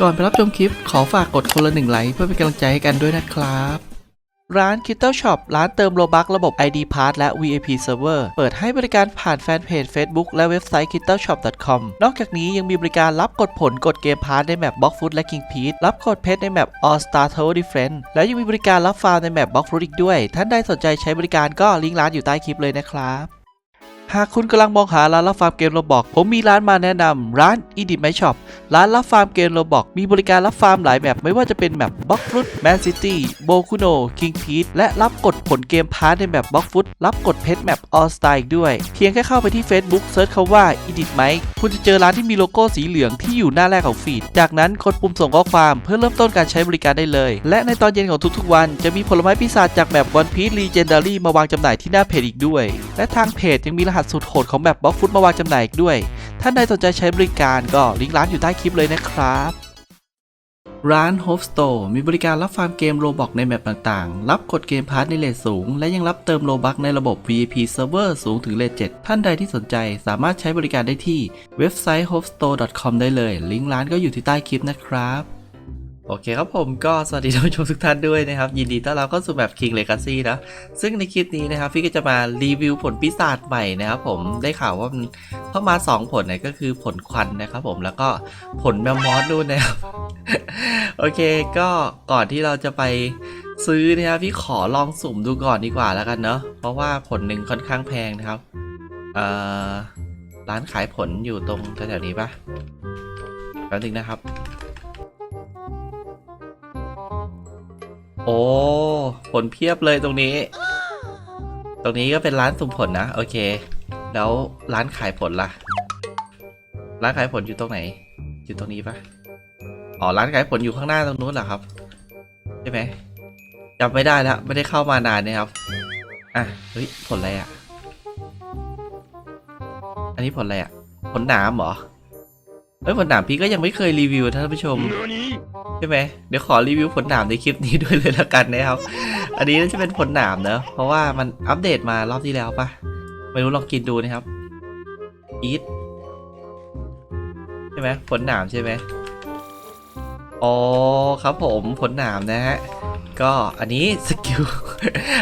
ก่อนไปรับชมคลิปขอฝากกดคนละหนึ่งไลค์เพื่อเป็นกำลังใจให้กันด้วยนะครับ ร้าน k i t t l e Shop ร้านเติมโลบักระบบ ID Pass และ VIP Server เปิดให้บริการผ่านแฟนเพจ Facebook และเว็บไซต์ k i t t l e Shop com นอกจากนี้ยังมีบริการรับกดผลกดเกมพาร์ทในแมป Block Food และ King p e a c รับกดเพชรในแมป All Star Tower Defense และยังมีบริการรับฟาร์มในแมป Block Fruit อีกด้วย ท่านใดสนใจใช้บริการก็ลิงก์ร้านอยู่ใต้คลิปเลยนะครับ หากคุณกำลังมองหาร้านรับฟาร์มเกมโรบอกผมมีร้านมาแนะนำร้าน e d i t My Shop ร้านรับฟาร์มเกมโรบอกมีบริการรับฟาร์มหลายแบบไม่ว่าจะเป็นแบบบล็อกฟุตแมนซิตี้โบคุโนคิงพีทและรับกดผลเกมพาร์ทในแบบบล็อกฟุตรับกดเพชรแมปออสไตล์ด้วย เพียงแค่เข้าไปที่ Facebook เซิร์ชคำว่า e d i t My คุณจะเจอร้านที่มีโลโก้สีเหลืองที่อยู่หน้าแรกของฟีด จากนั้นกดปุ่มส่งข้อความเพื่อเริ่มต้นการใช้บริการได้เลย และในตอนเย็นของทุกๆ วันจะมีผลไม้ปีศาจจากแบบวันพีซรีเจนดารี่มาวางจำหน่ายที่หน้าเพจอีกด้วย และทางเพจยังมีรหัสสุดโหดของแบบบล็อกฟุตมาวางจำหน่ายอีกด้วย ท่านใดสนใจใช้บริการก็ลิงก์ร้านอยู่ใต้คลิปเลยนะครับ ร้าน Hope Store มีบริการรับฟาร์มเกมโลบอกในแมปต่างๆ รับกดเกมพาร์ทในเลทสูง และยังรับเติมโลบักในระบบ VIP Server สูงถึงเลท7ท่านใดที่สนใจสามารถใช้บริการได้ที่เว็บไซต์ hopestore.com ได้เลย ลิงก์ร้านก็อยู่ที่ใต้คลิปนะครับ โอเคครับผมก็สวัสดีท่านผู้ชมทุกท่านด้วยนะครับ ยินดีต้อนรับเข้าสู่แบบ King Legacy นะ ซึ่งในคลิปนี้นะครับพี่ก็จะมารีวิวผลปีศาจใหม่นะครับผมได้ข่าวว่ามันเพิ่มมา 2 ผลนี่ยก็คือผลควันนะครับผมแล้วก็ผลแมมมอสด้วยนะครับ โอเคก็ก่อนที่เราจะไปซื้อนะครับพี่ขอลองสุ่มดูก่อนดีกว่าแล้วกันเนาะเพราะว่าผลหนึ่งค่อนข้างแพงนะครับเอ่อร้านขายผลอยู่ตรงแถวๆนี้ปะแป๊บนึงนะครับ โอ้ผลเพียบเลยตรงนี้ ตรงนี้ก็เป็นร้านสุ่มผลนะ โอเค แล้วร้านขายผลล่ะ ร้านขายผลอยู่ตรงไหน อยู่ตรงนี้ปะอ๋อ ร้านขายผลอยู่ข้างหน้าตรงนู้นเหรอครับ ใช่ไหมจำไม่ได้แล้ว ไม่ได้เข้ามานานนะครับ อะ เฮ้ย ผลอะไรอะ อันนี้ผลอะไรอะ ผลหนามเหรอ เฮ้ยผลหนามพี่ก็ยังไม่เคยรีวิวท่านผู้ชมใช่ไหมเดี๋ยวขอรีวิวผลหนามในคลิปนี้ด้วยเลยละกันนะครับ อันนี้น่าจะเป็นผลหนามเนอะเพราะว่ามันอัปเดตมารอบที่แล้วปะไม่รู้ลองกินดูนะครับอีทใช่ไหมผลหนามใช่ไหมอ๋อครับผมผลหนามนะฮะก็อันนี้สกิล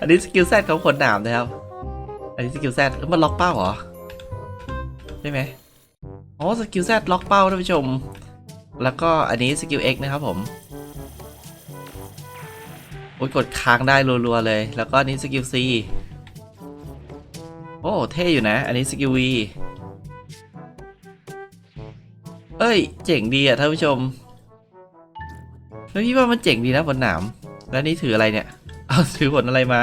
อันนี้สกิลแซดของผลหนามนะครับ อันนี้สกิลแซดมันล็อกเป้าเหรอใช่ไหม อ๋อสกิลแซดล็อกเป้าท่านผู้ชม แล้วก็อันนี้สกิล X นะครับผมโอ้ยกดค้างได้รัวๆเลย แล้วก็อันนี้สกิล C โอ้เท่อยู่นะ อันนี้สกิล V เอ้ย เจ๋งดีอะท่านผู้ชมแล้วพี่ว่ามันเจ๋งดีนะผลหนาม แล้วนี่ถืออะไรเนี่ย เอาถือผลอะไรมา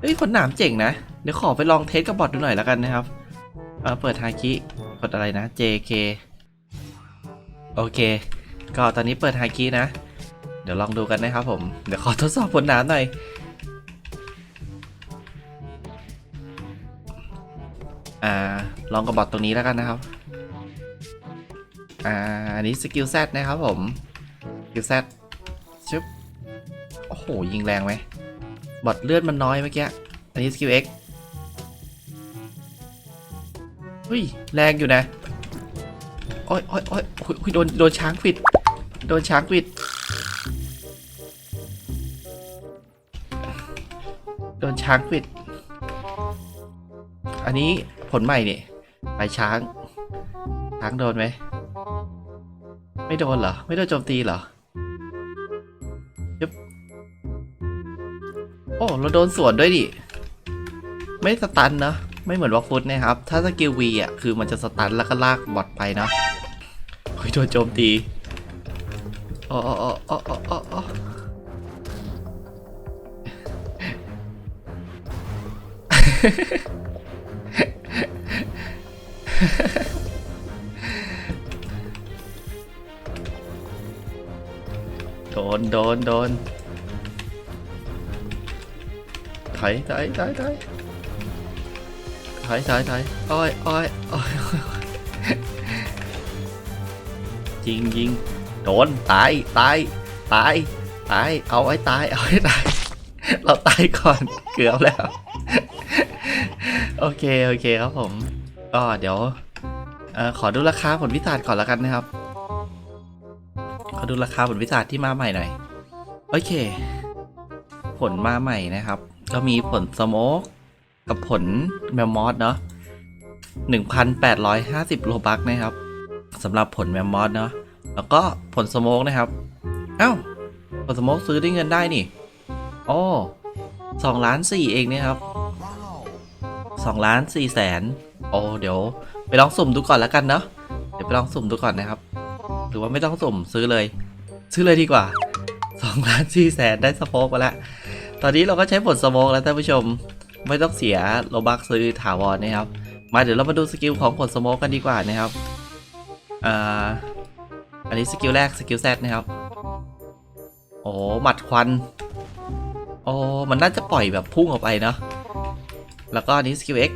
เฮ้ยผลหนามเจ๋งนะ เดี๋ยวขอไปลองเทสกับบอทดูหน่อยแล้วกันนะครับ เออเปิดฮาคิ กดอะไรนะ JK โอเค ก็ตอนนี้เปิดฮาคินะ เดี๋ยวลองดูกันนะครับผม เดี๋ยวขอทดสอบผลน้ำหน่อย อ่า ลองกับบอทตรงนี้แล้วกันนะครับ อ่า อันนี้สกิลแซนะครับผม สกิลแซชึบ โอ้โห ยิงแรงไหมบอทเลือดมันน้อยเมื่อกี้ อันนี้สกิล X เฮ้ยแรงอยู่นะโอ้ยโอ้ยโอ้ยโอ้ยโดนโดนช้างปิด โดนช้างปิด โดนช้างปิด อันนี้ผลใหม่เนี่ยไปช้าง ช้างโดนไหม ไม่โดนเหรอ ไม่โดนโจมตีเหรอยึบโอ้ เราโดนสวนด้วยดิ ไม่สตันเนอะ ไม่เหมือนวอลฟุตนะครับ ถ้าสกิลวีอะคือมันจะสตันแล้วก็ลากบอทไปเนาะเฮ้ยโดนโจมตีอ๋ออ๋ออ๋ออ๋ออ๋ออ๋อโดน โดน โดนถอยถอยถอยถอย อยถอยถอยโอ้ยโอ้ยโอ้ยโอ้ยยิงยิงโดนตายตายตายตายเอาให้ตายเอาให้ตาย เราตายก่อนเกือบแล้ว โอเคโอเคครับผมก็เดี๋ยวอขอดูราคาผลพิศาจก่อนแล้วกันนะครับ ขอดูราคาผลวิสาทที่มาใหม่หน่อย โอเค ผลมาใหม่นะครับ ก็มีผลสโมก กับผลแมมมอสเนาะ1,850 โลบักนะครับสำหรับผลแมมมอสเนาะแล้วก็ผลสโมกนะครับ เอ้า ผลสโมกซื้อได้เงินได้นี่โอ้สองล้านสี่เองเนี่ยครับสองล้านสี่แสนโอ้เดี๋ยว ไปลองสุ่มดูก่อนแล้วกันเนาะเดี๋ยวไปลองสุ่มดูก่อนนะครับ หรือว่าไม่ต้องสุ่มซื้อเลย ซื้อเลยดีกว่าสองล้านสี่แสนได้สโมกมาแล้วตอนนี้เราก็ใช้ผลสโมกแล้วท่านผู้ชม ไม่ต้องเสียโลบักซื้อถาวรนะครับ มาเดี๋ยวเรามาดูสกิลของผลสโมกกันดีกว่านะครับอ่าอันนี้สกิลแรกสกิลแซดนะครับ โอ้หมัดควัน โอ้มันน่าจะปล่อยแบบพุ่งออกไปเนาะ แล้วก็อันนี้สกิล X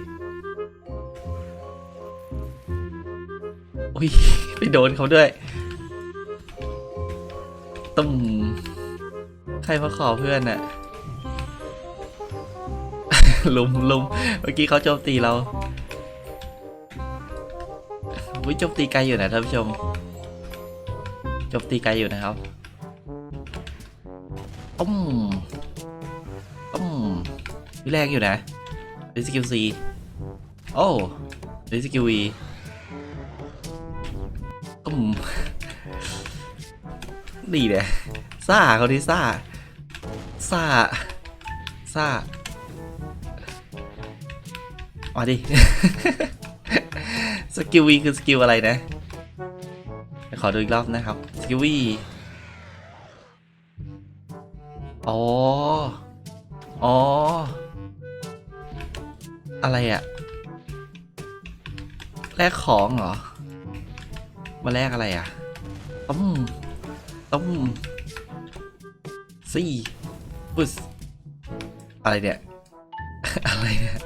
อุ้ยไปโดนเขาด้วยตุ้มใครมาขอเพื่อนน่ะ ลุมลุมเมื่อกี้เขาโจมตีเราวิโจมตีไกลอยู่นะท่านผู้ชมโจมตีไกลอยู่นะครับต้มต้มวิแรงอยู่นะดิสกิลซีโอ้ดิสกิลวีต้มดีเลยซ่าเขาที่ซ่าซ่าซ่า มาดิ สกิลวีคือสกิลอะไรนะ ขอดูอีกรอบนะครับ สกิลวีอ๋อ อ๋อ อะไรอะแลกของเหรอ มาแลกอะไรอะต้มต้มสี่ปุ๊สอะไรเนี่ย อะไรเนี่ย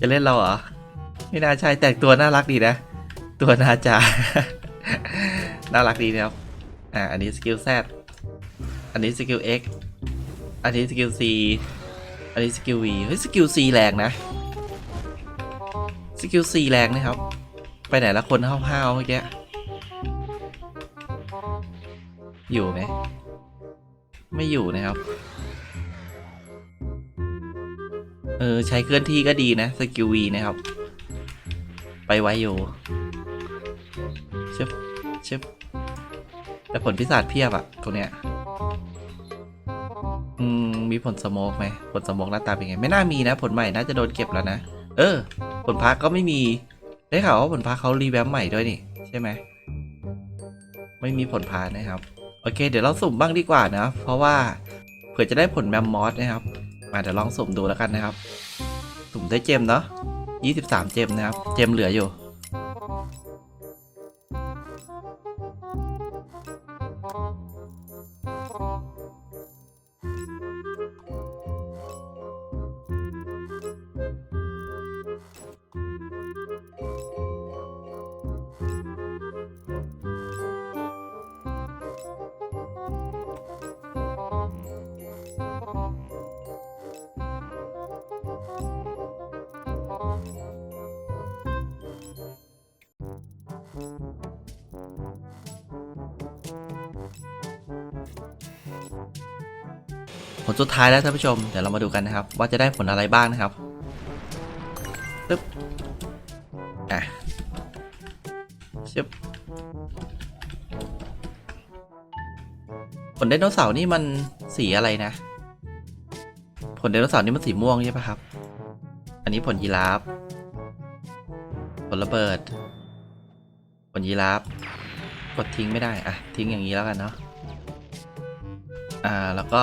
จะเล่นเราเหรอ ไม่น่าใช่แต่งตัวน่ารักดีนะ ตัวนาจา น่ารักดีนะครับ อ่า อันนี้สกิล Z อันนี้สกิล X อันนี้สกิล C อันนี้สกิล V เฮ้ยสกิล C แรงนะ สกิล C แรงนะครับ ไปไหนละคนห้าวๆเมื่อกี้อยู่ไหม ไม่อยู่นะครับ เออ ใช้เคลื่อนที่ก็ดีนะ สกิล V นะครับ ไปไวอยู่เชิบเชิบแต่ผลพิศาจเพียบอะตรงเนี้ยอืม มีผลสโมกไหมผลสโมกหน้าตาเป็นไง ไม่น่ามีนะ ผลใหม่น่าจะโดนเก็บแล้วนะ เออ ผลพักก็ไม่มี ได้ข่าวว่าผลพักเขารีแวมป์ใหม่ด้วยนี่ ใช่ไหม ไม่มีผลพานะครับ โอเค เดี๋ยวเราสุ่มบ้างดีกว่านะ เพราะว่าเผื่อจะได้ผลแมมมอสนะครับ มาเดี๋ยวลองสุ่มดูแล้วกันนะครับ สุ่มได้เจมเนาะ23 เจมนะครับ เจมเหลืออยู่ ผลสุดท้ายแล้วท่านผู้ชม เดี๋ยวเรามาดูกันนะครับ ว่าจะได้ผลอะไรบ้างนะครับตึ๊บอะชึบผลไดโนเสาร์นี่มันสีอะไรนะ ผลไดโนเสาร์นี่มันสีม่วงใช่ปะครับ อันนี้ผลยีราฟ ผลระเบิด ผลยีราฟ กดทิ้งไม่ได้ อะ ทิ้งอย่างนี้แล้วกันเนาะ อ่า แล้วก็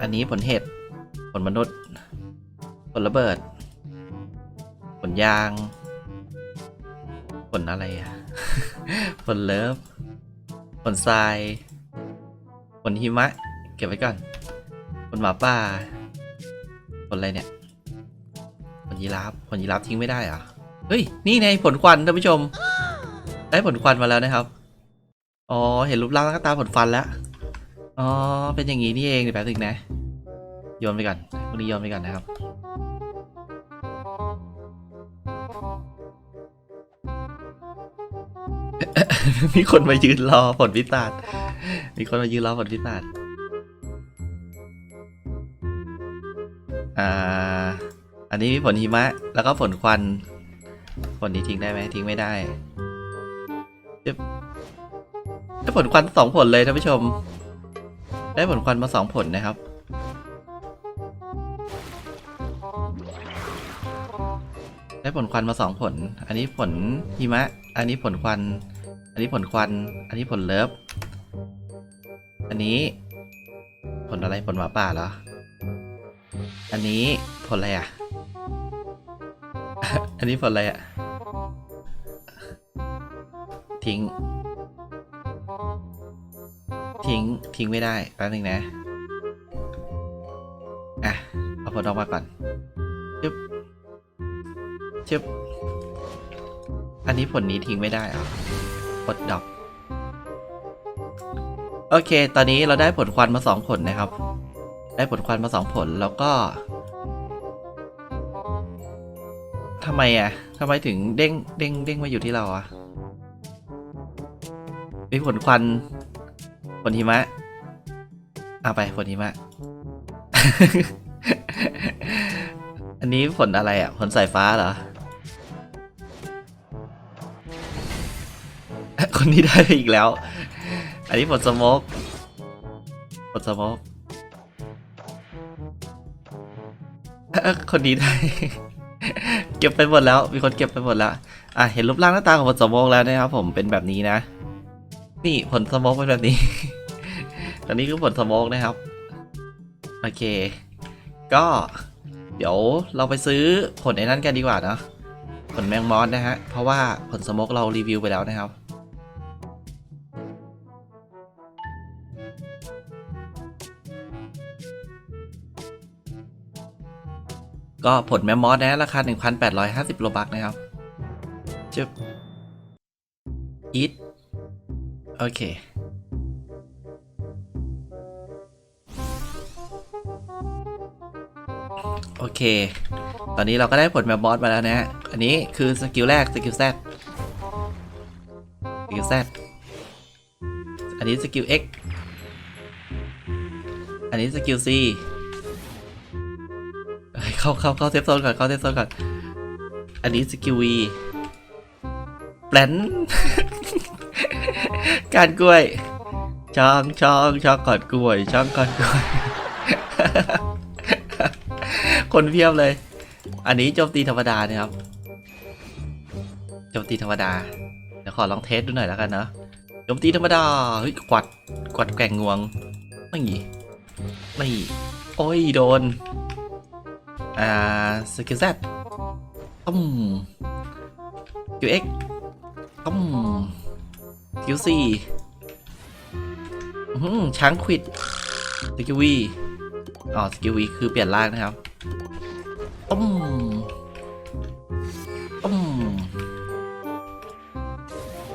อันนี้ผลเห็ด ผลมนุษย์ ผลระเบิด ผลยาง ผลอะไรอะผลเลิฟ ผลทราย ผลหิมะ เก็บไว้ก่อน ผลหมาป่า ผลอะไรเนี่ย ผลยีราฟ ผลยีราฟทิ้งไม่ได้เหรอ เฮ้ย นี่ไงผลควันท่านผู้ชม ได้ผลควันมาแล้วนะครับ อ๋อ เห็นรูปร่างแล้วก็ตาผลฟันแล้ว อ๋อ เป็นอย่างนี้นี่เองเดี๋ยวแป๊บนึงนะ โยนไปก่อนพวกนี้โยนไปก่อนนะครับ มีคนมายืนรอผลพิศาจมีคนมายืนรอผลพิศาจอ่า อันนี้มีผลหิมะ แล้วก็ผลควัน ผลนี้ทิ้งได้ไหมทิ้งไม่ได้เดี๋ยวได้ผลควันสองผลเลยท่านผู้ชม ได้ผลควันมาสองผลนะครับ ได้ผลควันมาสองผล อันนี้ผลหิมะ อันนี้ผลควัน อันนี้ผลควัน อันนี้ผลเลิฟ อันนี้ ผลอะไรผลหมาป่าเหรอ อันนี้ผลอะไรอะ อันนี้ผลอะไรอะ ทิ้ง ทิ้งทิ้งไม่ได้แป๊บนึงนะ อะ เอาผลออกมาก่อนชึบชึบอันนี้ผลนี้ทิ้งไม่ได้อะกดดอกโอเค ตอนนี้เราได้ผลควันมาสองผลนะครับ ได้ผลควันมาสองผลแล้วก็ทำไมอะทำไมถึงเด้งเด้งเด้งมาอยู่ที่เราอะมีผลควัน ผลหิมะเอาไปผลหิมะ อันนี้ผลอะไรอะผลสายฟ้าเหรอ คนนี้ได้อีกแล้ว อันนี้ผลสโมกผลสมอ้อคนนี้ได้ เก็บไปหมดแล้ว มีคนเก็บไปหมดแล้ว อะ เห็นรูปร่างหน้าตาของผลสโมกแล้วนะครับผมเป็นแบบนี้นะ นี่ผลสโมกเป็นแบบนี้ ตอนนี้คือผลสโมกนะครับ โอเค ก็เดี๋ยวเราไปซื้อผลไอ้นั่นกันดีกว่าเนอะผลแมงมอสนะฮะ เพราะว่าผลสโมกเรารีวิวไปแล้วนะครับ ก็ผลแมมมอสนะราคา 1,850โลบักนะครับจึบอีท โอเค โอเค ตอนนี้เราก็ได้ผลแมมมอสมาแล้วนะฮะ อันนี้คือสกิลแรก สกิลแซดสกิลแซอันนี้สกิล X อันนี้สกิล C เอ้ยเข้าเข้าเข้าเซฟโซนก่อน เข้าเซฟโซนก่อน อันนี้สกิลวีแปลน การกล้วยช่องช่องช่องก่อนกล้วย ช่องก่อนกล้วย คนเพียบเลย อันนี้โจมตีธรรมดานะครับโจมตีธรรมดาเดี๋ยวขอลองเทสดูหน่อยแล้วกันเนาะโจมตีธรรมดาเฮ้ยกวัดกวัดแกว่งงวงไม่ไม่โอ้ยโดนอ่าสกิลแซดต้มคิวเอ็กต้ม คิวซีช้างควิดสกิลวีอ๋อสกิลวีคือเปลี่ยนร่างนะครับต้มต้ม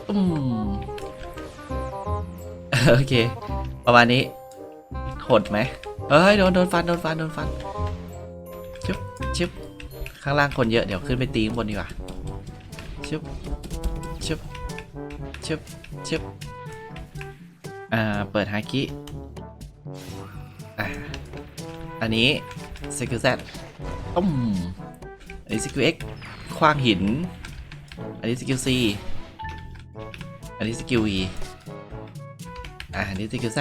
ต้มโอเค ประมาณนี้โหดไหมเอ้ยโดนโดนฟันโดนฟันโดนฟันชึบชึบข้างล่างคนเยอะเดี๋ยวขึ้นไปตีข้างบนดีกว่าชึบชึบชึบ ชึบอ่า เปิดฮาคิอ่าอันนี้สกิลแซต้มอันนี้สกิลเอ็กคว้างหิน อันนี้สกิลซีอันนี้สกิลวีอ่าอันนี้สกิลแซ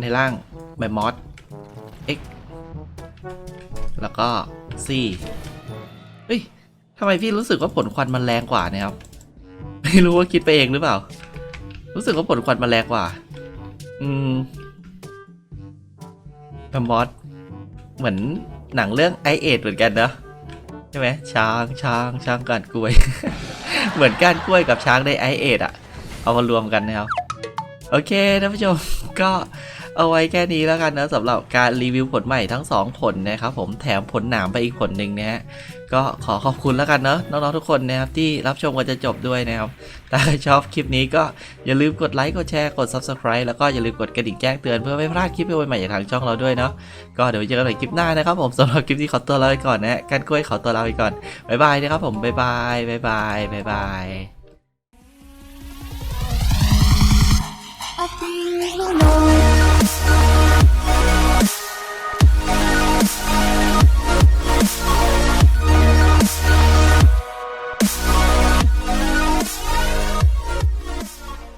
ในร่างแมมมอส X แล้วก็ C เฮ้ยทำไมพี่รู้สึกว่าผลควันมันแรงกว่าเนะครับ ไม่รู้ว่าคิดไปเองหรือเปล่า รู้สึกว่าผลควันมาแรงกว่า อืมแมมมอสเหมือนหนังเรื่องไอเอดเหมือนกันเนะใช่ไหมช้างช้างช้างการกล้วย เหมือนก้านกล้วยกับช้างในไอเอดอะเอามารวมกันนะครับ โอเคท่านผู้ชมก็ เอาไว้แค่นี้แล้วกันนะสำหรับการรีวิวผลใหม่ทั้ง 2 ผลนะครับผมแถมผลหนามไปอีกผลหนึ่งนะฮะก็ขอขอบคุณแล้วกันเนาะน้องๆทุกคนนะครับที่รับชมกันจะจบด้วยนะครับถ้าใครชอบคลิปนี้ก็อย่าลืมกดไลค์กดแชร์กด Subscribe แล้วก็อย่าลืมกดกระดิ่งแจ้งเตือนเพื่อไม่พลาดคลิปใหม่ๆจากทางช่องเราด้วยเนาะก็เดี๋ยวเจอกันใหม่คลิปหน้านะครับผมสำหรับคลิปนี้ขอตัวลาไปก่อนนะกันกล้วยขอตัวลาไปก่อนบ๊ายบายนะครับผมบ๊ายบายบ๊ายบายบ๊ายบาย everything you know